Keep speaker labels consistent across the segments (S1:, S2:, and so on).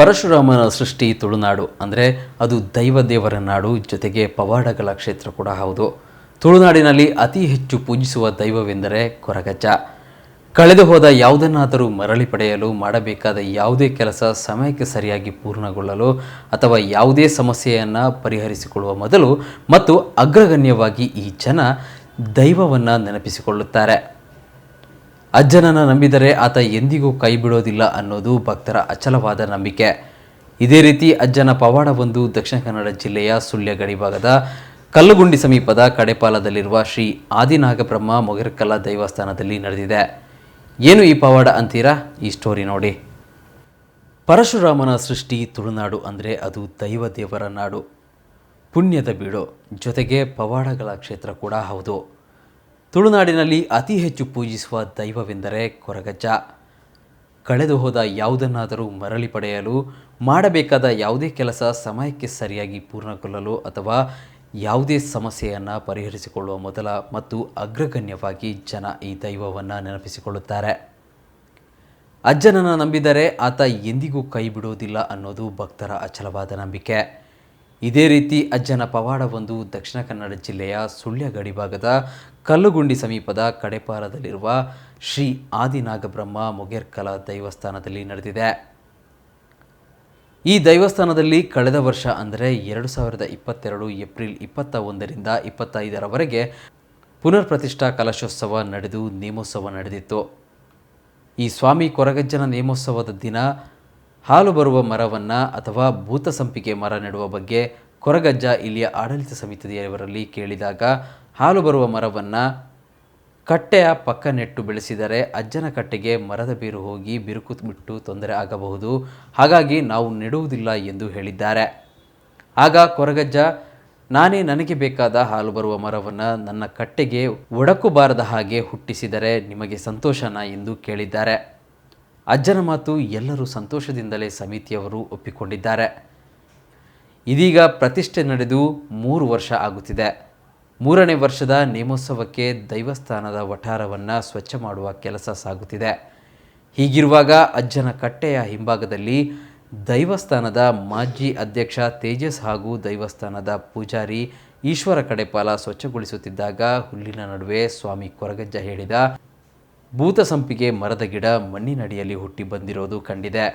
S1: ಪರಶುರಾಮನ ಸೃಷ್ಟಿ ತುಳುನಾಡು, ಅಂದರೆ ಅದು ದೈವ ದೇವರ ನಾಡು, ಜೊತೆಗೆ ಪವಾಡಗಳ ಕ್ಷೇತ್ರ ಕೂಡ ಹೌದು. ತುಳುನಾಡಿನಲ್ಲಿ ಅತಿ ಹೆಚ್ಚು ಪೂಜಿಸುವ ದೈವವೆಂದರೆ ಕೊರಗಜ್ಜ. ಕಳೆದು ಹೋದ ಯಾವುದನ್ನಾದರೂ ಮರಳಿ ಪಡೆಯಲು, ಮಾಡಬೇಕಾದ ಯಾವುದೇ ಕೆಲಸ ಸಮಯಕ್ಕೆ ಸರಿಯಾಗಿ ಪೂರ್ಣಗೊಳ್ಳಲು, ಅಥವಾ ಯಾವುದೇ ಸಮಸ್ಯೆಯನ್ನು ಪರಿಹರಿಸಿಕೊಳ್ಳುವ ಮೊದಲು ಮತ್ತು ಅಗ್ರಗಣ್ಯವಾಗಿ ಈ ಜನ ದೈವವನ್ನು ನೆನಪಿಸಿಕೊಳ್ಳುತ್ತಾರೆ. ಅಜ್ಜನನ್ನು ನಂಬಿದರೆ ಆತ ಎಂದಿಗೂ ಕೈ ಬಿಡೋದಿಲ್ಲ ಅನ್ನೋದು ಭಕ್ತರ ಅಚಲವಾದ ನಂಬಿಕೆ. ಇದೇ ರೀತಿ ಅಜ್ಜನ ಪವಾಡವೊಂದು ದಕ್ಷಿಣ ಕನ್ನಡ ಜಿಲ್ಲೆಯ ಸುಳ್ಯ ಗಡಿಭಾಗದ ಕಲ್ಲುಗುಂಡಿ ಸಮೀಪದ ಕಡೆಪಾಲದಲ್ಲಿರುವ ಶ್ರೀ ಆದಿನಾಗಬ್ರಹ್ಮ ಮೊಗರಕಲ್ಲ ದೇವಸ್ಥಾನದಲ್ಲಿ ನಡೆದಿದೆ. ಏನು ಈ ಪವಾಡ ಅಂತೀರಾ? ಈ ಸ್ಟೋರಿ ನೋಡಿ. ಪರಶುರಾಮನ ಸೃಷ್ಟಿ ತುಳುನಾಡು ಅಂದರೆ ಅದು ದೈವ ದೇವರ ನಾಡು. ಪುಣ್ಯದ ಬೀಡು. ಜೊತೆಗೆ ಪವಾಡಗಳ ಕ್ಷೇತ್ರ ಕೂಡ ಹೌದು. ತುಳುನಾಡಿನಲ್ಲಿ ಅತಿ ಹೆಚ್ಚು ಪೂಜಿಸುವ ದೈವವೆಂದರೆ ಕೊರಗಜ್ಜ. ಕಳೆದು ಹೋದ ಯಾವುದನ್ನಾದರೂ ಮರಳಿ ಪಡೆಯಲು, ಮಾಡಬೇಕಾದ ಯಾವುದೇ ಕೆಲಸ ಸಮಯಕ್ಕೆ ಸರಿಯಾಗಿ ಪೂರ್ಣಗೊಳ್ಳಲು ಅಥವಾ ಯಾವುದೇ ಸಮಸ್ಯೆಯನ್ನು ಪರಿಹರಿಸಿಕೊಳ್ಳುವ ಮೊದಲ ಮತ್ತು ಅಗ್ರಗಣ್ಯವಾಗಿ ಜನ ಈ ದೈವವನ್ನು ನೆನಪಿಸಿಕೊಳ್ಳುತ್ತಾರೆ. ಅಜ್ಜನನ್ನು ನಂಬಿದರೆ ಆತ ಎಂದಿಗೂ ಕೈ ಬಿಡುವುದಿಲ್ಲ ಅನ್ನೋದು ಭಕ್ತರ ಅಚಲವಾದ ನಂಬಿಕೆ. ಇದೇ ರೀತಿ ಅಜ್ಜನ ಪವಾಡವೊಂದು ದಕ್ಷಿಣ ಕನ್ನಡ ಜಿಲ್ಲೆಯ ಸುಳ್ಯ ಗಡಿಭಾಗದ ಕಲ್ಲುಗುಂಡಿ ಸಮೀಪದ ಕಡೆಪಾರದಲ್ಲಿರುವ ಶ್ರೀ ಆದಿನಾಗಬ್ರಹ್ಮ ಮೊಗೇರ್ಕಲ ದೈವಸ್ಥಾನದಲ್ಲಿ ನಡೆದಿದೆ. ಈ ದೈವಸ್ಥಾನದಲ್ಲಿ ಕಳೆದ ವರ್ಷ ಅಂದರೆ ಎರಡು ಸಾವಿರದ ಇಪ್ಪತ್ತೆರಡು ಏಪ್ರಿಲ್ ಇಪ್ಪತ್ತ ಒಂದರಿಂದ ಇಪ್ಪತ್ತೈದರವರೆಗೆ ಪುನರ್ ಪ್ರತಿಷ್ಠಾ ಕಲಶೋತ್ಸವ ನಡೆದು ನೇಮೋತ್ಸವ ನಡೆದಿತ್ತು. ಈ ಸ್ವಾಮಿ ಕೊರಗಜ್ಜನ ನೇಮೋತ್ಸವದ ದಿನ ಹಾಲು ಬರುವ ಮರವನ್ನು ಅಥವಾ ಭೂತ ಸಂಪಿಗೆ ಮರ ನೆಡುವ ಬಗ್ಗೆ ಕೊರಗಜ್ಜ ಇಲ್ಲಿಯ ಆಡಳಿತ ಸಮಿತಿಯವರಲ್ಲಿ ಕೇಳಿದಾಗ ಹಾಲು ಬರುವ ಮರವನ್ನು ಕಟ್ಟೆಯ ಪಕ್ಕ ನೆಟ್ಟು ಬೆಳೆಸಿದರೆ ಅಜ್ಜನ ಕಟ್ಟೆಗೆ ಮರದ ಬೇರು ಹೋಗಿ ಬಿರುಕು ಬಿಟ್ಟು ತೊಂದರೆ ಆಗಬಹುದು. ಹಾಗಾಗಿ ನಾವು ನೆಡುವುದಿಲ್ಲ ಎಂದು ಹೇಳಿದ್ದಾರೆ. ಆಗ ಕೊರಗಜ್ಜ, ನಾನೇ ನನಗೆ ಬೇಕಾದ ಹಾಲು ಬರುವ ಮರವನ್ನು ನನ್ನ ಕಟ್ಟೆಗೆ ಒಡಕು ಬಾರದ ಹಾಗೆ ಹುಟ್ಟಿಸಿದರೆ ನಿಮಗೆ ಸಂತೋಷನ ಎಂದು ಕೇಳಿದ್ದಾರೆ. ಅಜ್ಜನ ಮಾತು ಎಲ್ಲರೂ ಸಂತೋಷದಿಂದಲೇ ಸಮಿತಿಯವರು ಒಪ್ಪಿಕೊಂಡಿದ್ದಾರೆ. ಇದೀಗ ಪ್ರತಿಷ್ಠೆ ನಡೆದು ಮೂರು ವರ್ಷ ಆಗುತ್ತಿದೆ. ಮೂರನೇ ವರ್ಷದ ನೇಮೋತ್ಸವಕ್ಕೆ ದೈವಸ್ಥಾನದ ವಠಾರವನ್ನು ಸ್ವಚ್ಛ ಮಾಡುವ ಕೆಲಸ ಸಾಗುತ್ತಿದೆ. ಹೀಗಿರುವಾಗ ಅಜ್ಜನ ಕಟ್ಟೆಯ ಹಿಂಭಾಗದಲ್ಲಿ ದೈವಸ್ಥಾನದ ಮಾಜಿ ಅಧ್ಯಕ್ಷ ತೇಜಸ್ ಹಾಗೂ ದೈವಸ್ಥಾನದ ಪೂಜಾರಿ ಈಶ್ವರ ಕಡೆಪಾಲ ಸ್ವಚ್ಛಗೊಳಿಸುತ್ತಿದ್ದಾಗ ಹುಲ್ಲಿನ ನಡುವೆ ಸ್ವಾಮಿ ಕೊರಗಜ್ಜ ಹೇಳಿದ ಭೂತ ಸಂಪಿಗೆ ಮರದ ಗಿಡ ಮಣ್ಣಿನಡಿಯಲ್ಲಿ ಹುಟ್ಟಿ ಬಂದಿರೋದು ಕಂಡಿದೆ.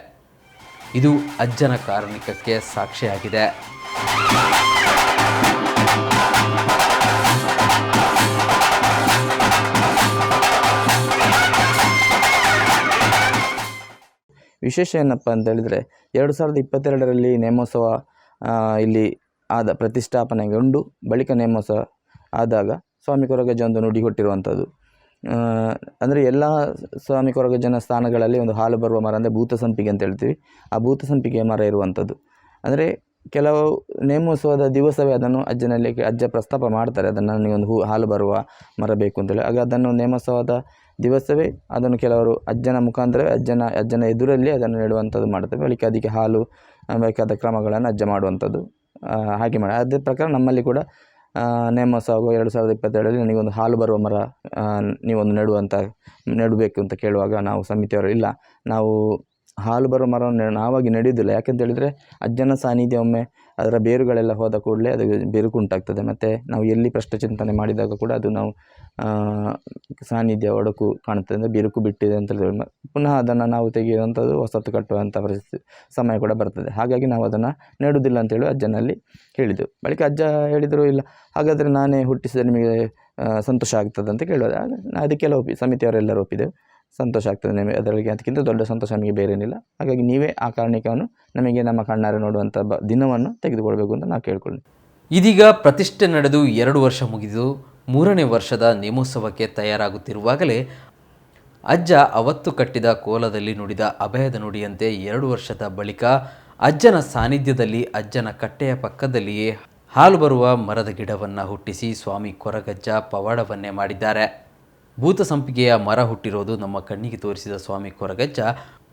S1: ಇದು ಅಜ್ಜನ ಕಾರಣಿಕಕ್ಕೆ ಸಾಕ್ಷಿಯಾಗಿದೆ.
S2: ವಿಶೇಷ ಏನಪ್ಪ ಅಂತ ಹೇಳಿದರೆ, ಎರಡು ಸಾವಿರದ ಇಪ್ಪತ್ತೆರಡರಲ್ಲಿ ನೇಮೋತ್ಸವ ಇಲ್ಲಿ ಆದ ಪ್ರತಿಷ್ಠಾಪನೆಗೊಂಡು ಬಳಿಕ ನೇಮೋತ್ಸವ ಆದಾಗ ಸ್ವಾಮಿ ಕೊರಗಜ್ಜ ಒಂದು ನುಡಿ ಕೊಟ್ಟಿರುವಂಥದ್ದು. ಅಂದರೆ ಎಲ್ಲ ಸ್ವಾಮಿ ಕೊರಗಜ್ಜನ ಸ್ಥಾನಗಳಲ್ಲಿ ಒಂದು ಹಾಲು ಬರುವ ಮರ ಅಂದರೆ ಭೂತ ಸಂಪಿಗೆ ಅಂತ ಹೇಳ್ತೀವಿ. ಆ ಭೂತ ಸಂಪಿಗೆ ಮರ ಇರುವಂಥದ್ದು. ಅಂದರೆ ಕೆಲವು ನೇಮೋತ್ಸವದ ದಿವಸವೇ ಅದನ್ನು ಅಜ್ಜನಲ್ಲಿ ಅಜ್ಜ ಪ್ರಸ್ತಾಪ ಮಾಡ್ತಾರೆ. ಅದನ್ನು ನನಗೊಂದು ಹೂ, ಹಾಲು ಬರುವ ಮರ ಬೇಕು ಅಂತೇಳಿ. ಆಗ ಅದನ್ನು ನೇಮೋತ್ಸವದ ದಿವಸವೇ ಅದನ್ನು ಕೆಲವರು ಅಜ್ಜನ ಮುಖಾಂತರವೇ ಅಜ್ಜನ ಅಜ್ಜನ ಎದುರಲ್ಲಿ ಅದನ್ನು ನೆಡುವಂಥದ್ದು ಮಾಡ್ತೇವೆ. ಬಳಿಕ ಅದಕ್ಕೆ ಹಾಲು, ಬೇಕಾದ ಕ್ರಮಗಳನ್ನು ಅಜ್ಜ ಮಾಡುವಂಥದ್ದು ಹಾಗೆ ಮಾಡಿ. ಅದೇ ಪ್ರಕಾರ ನಮ್ಮಲ್ಲಿ ಕೂಡ ಆ, ಆಗೋ ಎರಡು ಸಾವಿರದ ಇಪ್ಪತ್ತೆರಡರಲ್ಲಿ ನನಗೊಂದು ಹಾಲು ಬರುವ ಮರ ನೀವೊಂದು ನೆಡುವಂತ ನೆಡಬೇಕು ಅಂತ ಕೇಳುವಾಗ ನಾವು ಸಮಿತಿಯವರು ಇಲ್ಲ. ನಾವು ಹಾಲು ಬರೋ ಮರವನ್ನು ನಾವಾಗಿ ನಡೆಯುವುದಿಲ್ಲ ಯಾಕೆಂತ ಹೇಳಿದರೆ ಅಜ್ಜನ ಸಾನ್ನಿಧ್ಯ ಒಮ್ಮೆ ಅದರ ಬೇರುಗಳೆಲ್ಲ ಹೋದ ಕೂಡಲೇ ಅದು ಬಿರುಕು ಉಂಟಾಗ್ತದೆ. ಮತ್ತು ನಾವು ಎಲ್ಲಿ ಪ್ರಶ್ನೆ ಚಿಂತನೆ ಮಾಡಿದಾಗ ಕೂಡ ಅದು ನಾವು ಸಾನ್ನಿಧ್ಯ ಒಡಕು ಕಾಣುತ್ತದೆ. ಅಂದರೆ ಬಿರುಕು ಬಿಟ್ಟಿದೆ ಅಂತ ಪುನಃ ಅದನ್ನು ನಾವು ತೆಗೆಯುವಂಥದ್ದು ಹೊಸತು ಕಟ್ಟುವಂಥ ಪರಿಸ್ಥಿತಿ, ಸಮಯ ಕೂಡ ಬರ್ತದೆ. ಹಾಗಾಗಿ ನಾವು ಅದನ್ನು ನೆಡುವುದಿಲ್ಲ ಅಂತೇಳಿ ಅಜ್ಜನಲ್ಲಿ ಹೇಳಿದೆವು. ಬಳಿಕ ಅಜ್ಜ ಹೇಳಿದರು, ಇಲ್ಲ, ಹಾಗಾದರೆ ನಾನೇ ಹುಟ್ಟಿಸಿದರೆ ನಿಮಗೆ ಸಂತೋಷ ಆಗ್ತದೆ ಅಂತ ಕೇಳೋದು ಅದಕ್ಕೆಲ್ಲ ಒಪ್ಪಿ, ಸಮಿತಿಯವರೆಲ್ಲರೂ ಒಪ್ಪಿದೆವು. ಸಂತೋಷ ಆಗ್ತದೆ ನಿಮಗೆ ಅದರಲ್ಲಿ ಅದಕ್ಕಿಂತ ದೊಡ್ಡ ಸಂತೋಷ ನಮಗೆ ಬೇರೇನಿಲ್ಲ ಹಾಗಾಗಿ ನೀವೇ ಆ ಕಾರಣಕ್ಕವನ್ನು ನಮಗೆ ನಮ್ಮ ಕಣ್ಣಾರೆ ನೋಡುವಂಥ ಬ ದಿನವನ್ನು ತೆಗೆದುಕೊಳ್ಬೇಕು ಅಂತ ನಾವು ಕೇಳ್ಕೊಳ್ಳಿ
S1: ಇದೀಗ ಪ್ರತಿಷ್ಠೆ ನಡೆದು ಎರಡು ವರ್ಷ ಮುಗಿದು ಮೂರನೇ ವರ್ಷದ ನೇಮೋತ್ಸವಕ್ಕೆ ತಯಾರಾಗುತ್ತಿರುವಾಗಲೇ ಅಜ್ಜ ಅವತ್ತು ಕಟ್ಟಿದ ಕೋಲದಲ್ಲಿ ನುಡಿದ ಅಭಯದ ನುಡಿಯಂತೆ ಎರಡು ವರ್ಷದ ಬಳಿಕ ಅಜ್ಜನ ಸಾನ್ನಿಧ್ಯದಲ್ಲಿ ಅಜ್ಜನ ಕಟ್ಟೆಯ ಪಕ್ಕದಲ್ಲಿಯೇ ಹಾಲು ಬರುವ ಮರದ ಗಿಡವನ್ನು ಹುಟ್ಟಿಸಿ ಸ್ವಾಮಿ ಕೊರಗಜ್ಜ ಪವಾಡವನ್ನೇ ಮಾಡಿದ್ದಾರೆ. ಭೂತ ಸಂಪಿಗೆಯ ಮರ ಹುಟ್ಟಿರೋದು ನಮ್ಮ ಕಣ್ಣಿಗೆ ತೋರಿಸಿದ ಸ್ವಾಮಿ ಕೊರಗಜ್ಜ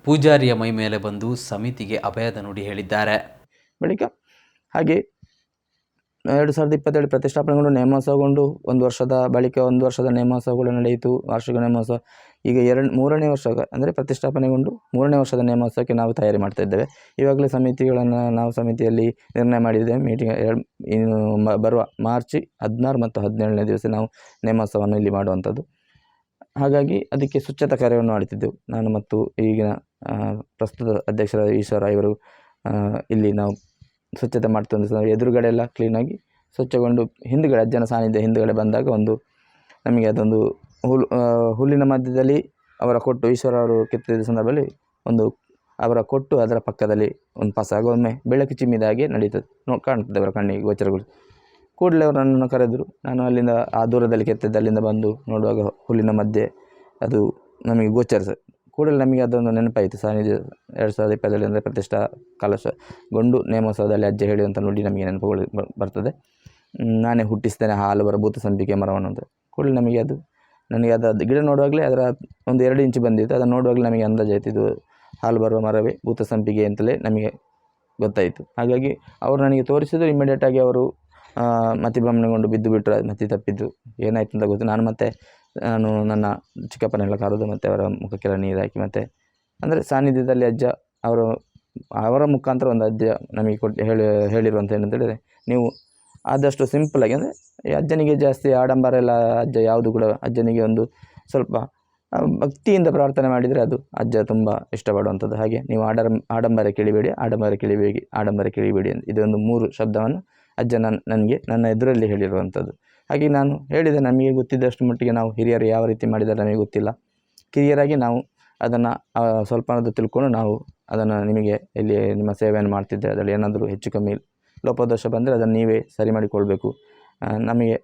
S1: ಪೂಜಾರಿಯ ಮೈ ಮೇಲೆ ಬಂದು ಸಮಿತಿಗೆ ಅಭಯದ ನುಡಿ ಹೇಳಿದ್ದಾರೆ.
S2: ಬಳಿಕ ಹಾಗೆ ಎರಡು ಸಾವಿರದ ಇಪ್ಪತ್ತೆರಡು ಪ್ರತಿಷ್ಠಾಪನೆಗೊಂಡು ನೇಮೋತ್ಸವಗೊಂಡು ಒಂದು ವರ್ಷದ ಬಳಿಕ ಒಂದು ವರ್ಷದ ನೇಮೋತ್ಸವಗಳು ನಡೆಯಿತು. ವಾರ್ಷಿಕ ನೇಮೋತ್ಸವ ಈಗ ಎರಡು, ಮೂರನೇ ವರ್ಷ ಅಂದರೆ ಪ್ರತಿಷ್ಠಾಪನೆಗೊಂಡು ಮೂರನೇ ವರ್ಷದ ನೇಮೋತ್ಸವಕ್ಕೆ ನಾವು ತಯಾರಿ ಮಾಡ್ತಾ ಇದ್ದೇವೆ. ಇವಾಗಲೇ ಸಮಿತಿಗಳನ್ನು ನಾವು ಸಮಿತಿಯಲ್ಲಿ ನಿರ್ಣಯ ಮಾಡಿದ್ದೇವೆ. ಮೀಟಿಂಗ್ ಎರಡು ಬರುವ ಮಾರ್ಚ್ ಹದಿನಾರು ಮತ್ತು ಹದಿನೇಳನೇ ದಿವಸ ನಾವು ನೇಮೋತ್ಸವವನ್ನು ಇಲ್ಲಿ ಮಾಡುವಂಥದ್ದು. ಹಾಗಾಗಿ ಅದಕ್ಕೆ ಸ್ವಚ್ಛತಾ ಕಾರ್ಯವನ್ನು ಮಾಡುತ್ತಿದ್ದೆವು ನಾನು ಮತ್ತು ಈಗಿನ ಪ್ರಸ್ತುತ ಅಧ್ಯಕ್ಷರಾದ ಈಶ್ವರ ಇವರು ಇಲ್ಲಿ ನಾವು ಸ್ವಚ್ಛತೆ ಮಾಡ್ತಂದು ಸಹ ಎದುರುಗಡೆ ಎಲ್ಲ ಕ್ಲೀನಾಗಿ ಸ್ವಚ್ಛಗೊಂಡು ಹಿಂದುಗಡೆ, ಅಜ್ಜನ ಸಾನಿಧ್ಯ ಹಿಂದುಗಡೆ ಬಂದಾಗ ಒಂದು ನಮಗೆ ಅದೊಂದು ಹುಲ್ ಹುಲ್ಲಿನ ಮಧ್ಯದಲ್ಲಿ ಅವರ ಕೊಟ್ಟು ಈಶ್ವರ ಅವರು ಕೆತ್ತಿದ ಸಂದರ್ಭದಲ್ಲಿ ಒಂದು ಅವರ ಕೊಟ್ಟು ಅದರ ಪಕ್ಕದಲ್ಲಿ ಒಂದು ಪಸ ಒಮ್ಮೆ ಬೆಳಕು ಚಿಮ್ಮಿದ ಹಾಗೆ ನಡೀತದೆ. ನೋ ಕಾಣ್ತದೆ ಅವರ ಕಣ್ಣಿಗೆ ಗೋಚರಗಳು ಕೂಡಲೇ ಅವರು ನನ್ನನ್ನು ಕರೆದರು. ನಾನು ಅಲ್ಲಿಂದ ಆ ದೂರದಲ್ಲಿ ಕೆತ್ತಿದ್ದ, ಅಲ್ಲಿಂದ ಬಂದು ನೋಡುವಾಗ ಹುಲ್ಲಿನ ಮಧ್ಯೆ ಅದು ನಮಗೆ ಗೋಚರಿಸ, ಕೂಡಲೇ ನಮಗೆ ಅದೊಂದು ನೆನಪಾಯಿತು. ಸಾನಿಧ್ಯ ಎರಡು ಸಾವಿರದ ಇಪ್ಪತ್ತರಲ್ಲಿ ಅಂದರೆ ಪ್ರತಿಷ್ಠಾ ಕಲಶಗೊಂಡು ನೇಮೋತ್ಸವದಲ್ಲಿ ಅಜ್ಜ ಹೇಳುವಂಥ ನುಡಿ ನಮಗೆ ನೆನಪುಗಳು ಬರ್ತದೆ. ನಾನೇ ಹುಟ್ಟಿಸ್ತೇನೆ, ಹಾಲು ಬರ ಭೂತ ಸಂಪಿಗೆ ಮರವನ್ನು ಅಂತ. ಕೂಡಲೇ ನಮಗೆ ಅದು, ನನಗೆ ಅದು ಗಿಡ ನೋಡುವಾಗಲೇ ಅದರ ಒಂದು ಎರಡು ಇಂಚು ಬಂದಿತ್ತು. ಅದನ್ನು ನೋಡುವಾಗಲೇ ನಮಗೆ ಅಂದಾಜಾಯಿತು ಇದು ಹಾಲು ಬರುವ ಮರವೇ, ಭೂತ ಸಂಪಿಗೆ ಅಂತಲೇ ನಮಗೆ ಗೊತ್ತಾಯಿತು. ಹಾಗಾಗಿ ಅವರು ನನಗೆ ತೋರಿಸಿದ್ರು ಇಮಿಡಿಯೇಟಾಗಿ ಅವರು ಮತಿಭ್ರಮಣೆಗೊಂಡು ಬಿದ್ದು ಬಿಟ್ಟರು ಮತಿ ತಪ್ಪಿದ್ದು. ಏನಾಯ್ತು ಅಂತ ಗೊತ್ತು. ನಾನು ಮತ್ತೆ, ನಾನು ನನ್ನ ಚಿಕ್ಕಪ್ಪನೆಲ್ಲ ಕರೆದು ಮತ್ತು ಅವರ ಮುಖಕ್ಕೆಲ್ಲ ನೀರು ಹಾಕಿ ಮತ್ತು, ಅಂದರೆ ಸಾನ್ನಿಧ್ಯದಲ್ಲಿ ಅಜ್ಜ, ಅವರು, ಅವರ ಮುಖಾಂತರ ಒಂದು ಅಜ್ಜ ನಮಗೆ ಕೊಟ್ಟು ಹೇಳಿ ಹೇಳಿರುವಂಥ ಏನಂತ ಹೇಳಿದರೆ, ನೀವು ಆದಷ್ಟು ಸಿಂಪಲಾಗಿ ಅಂದರೆ ಅಜ್ಜನಿಗೆ ಜಾಸ್ತಿ ಆಡಂಬರ ಎಲ್ಲ ಅಜ್ಜ ಯಾವುದು ಕೂಡ ಅಜ್ಜನಿಗೆ ಒಂದು ಸ್ವಲ್ಪ ಭಕ್ತಿಯಿಂದ ಪ್ರಾರ್ಥನೆ ಮಾಡಿದರೆ ಅದು ಅಜ್ಜ ತುಂಬ ಇಷ್ಟಪಡುವಂಥದ್ದು ಹಾಗೆ ನೀವು ಆಡರ ಆಡಂಬರ ಕೇಳಿಬೇಡಿ ಆಡಂಬರ ಕೇಳಿಬೇಡಿ ಆಡಂಬರ ಕೇಳಿಬೇಡಿ ಅಂತ. ಇದೊಂದು ಮೂರು ಶಬ್ದವನ್ನು ಅಜ್ಜ ನನ್ನ ನನಗೆ, ನನ್ನ ಎದುರಲ್ಲಿ ಹೇಳಿರುವಂಥದ್ದು. ಹಾಗೆ ನಾನು ಹೇಳಿದೆ, ನಮಗೆ ಗೊತ್ತಿದ್ದಷ್ಟು ಮಟ್ಟಿಗೆ ನಾವು ಹಿರಿಯರು ಯಾವ ರೀತಿ ಮಾಡಿದ್ದಾರೆ ನಮಗೆ ಗೊತ್ತಿಲ್ಲ. ಕಿರಿಯರಾಗಿ ನಾವು ಅದನ್ನು ಸ್ವಲ್ಪನಾದರೂ ತಿಳ್ಕೊಂಡು ನಾವು ಅದನ್ನು ನಿಮಗೆ ಇಲ್ಲಿ ನಿಮ್ಮ ಸೇವೆಯನ್ನು ಮಾಡ್ತಿದ್ದೆ ಅದರಲ್ಲಿ ಏನಾದರೂ ಹೆಚ್ಚು ಕಮ್ಮಿ ಲೋಪದೋಷ ಬಂದರೆ ಅದನ್ನು ನೀವೇ ಸರಿ ಮಾಡಿಕೊಳ್ಬೇಕು. ನಮಗೆ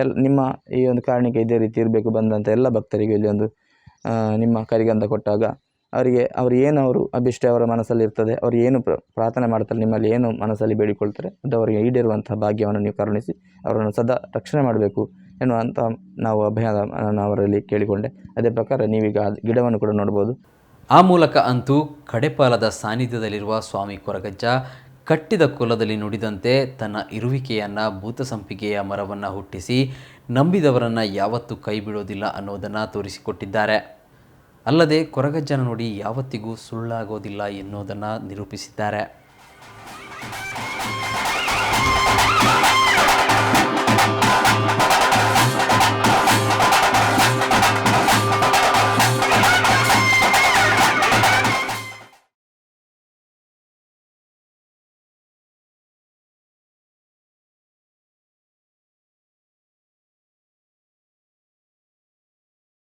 S2: ಎಲ್, ನಿಮ್ಮ ಈ ಒಂದು ಕಾರಣಕ್ಕೆ ಇದೇ ರೀತಿ ಇರಬೇಕು ಬಂದಂಥ ಎಲ್ಲ ಭಕ್ತರಿಗೆ ಇಲ್ಲಿ ಒಂದು ನಿಮ್ಮ ಕರಿಗಂಧ ಕೊಟ್ಟಾಗ ಅವರಿಗೆ, ಅವ್ರು ಏನು ಅವರು ಅಭಿಷ್ಟ ಅವರ ಮನಸ್ಸಲ್ಲಿ ಇರ್ತದೆ, ಅವರು ಏನು ಪ್ರ, ಪ್ರಾರ್ಥನೆ ಮಾಡ್ತಾರೆ, ನಿಮ್ಮಲ್ಲಿ ಏನು ಮನಸ್ಸಲ್ಲಿ ಬೇಡಿಕೊಳ್ತಾರೆ, ಅದು ಅವರಿಗೆ ಈಡೇರುವಂಥ ಭಾಗ್ಯವನ್ನು ನೀವು ಕರುಣಿಸಿ, ಅವರನ್ನು ಸದಾ ರಕ್ಷಣೆ ಮಾಡಬೇಕು ಎನ್ನುವಂಥ ನಾವು ಅಭಯದ ನಾನು ಅವರಲ್ಲಿ ಕೇಳಿಕೊಂಡೆ. ಅದೇ ಪ್ರಕಾರ ನೀವೀಗ ಗಿಡವನ್ನು ಕೂಡ ನೋಡ್ಬೋದು.
S1: ಆ ಮೂಲಕ ಅಂತೂ ಕಡೆಪಾಲದ ಸಾನ್ನಿಧ್ಯದಲ್ಲಿರುವ ಸ್ವಾಮಿ ಕೊರಗಜ್ಜ ಕಟ್ಟಿದ ಕುಲದಲ್ಲಿ ನುಡಿದಂತೆ ತನ್ನ ಇರುವಿಕೆಯನ್ನು ಭೂತಸಂಪಿಗೆಯ ಮರವನ್ನು ಹುಟ್ಟಿಸಿ, ನಂಬಿದವರನ್ನು ಯಾವತ್ತೂ ಕೈ ಬಿಡೋದಿಲ್ಲ ಅನ್ನೋದನ್ನು ತೋರಿಸಿಕೊಟ್ಟಿದ್ದಾರೆ. ಅಲ್ಲದೆ ಕೊರಗಜ್ಜನ ನುಡಿ ಯಾವತ್ತಿಗೂ ಸುಳ್ಳಾಗೋದಿಲ್ಲ ಎನ್ನುವುದನ್ನು ನಿರೂಪಿಸಿದ್ದಾರೆ.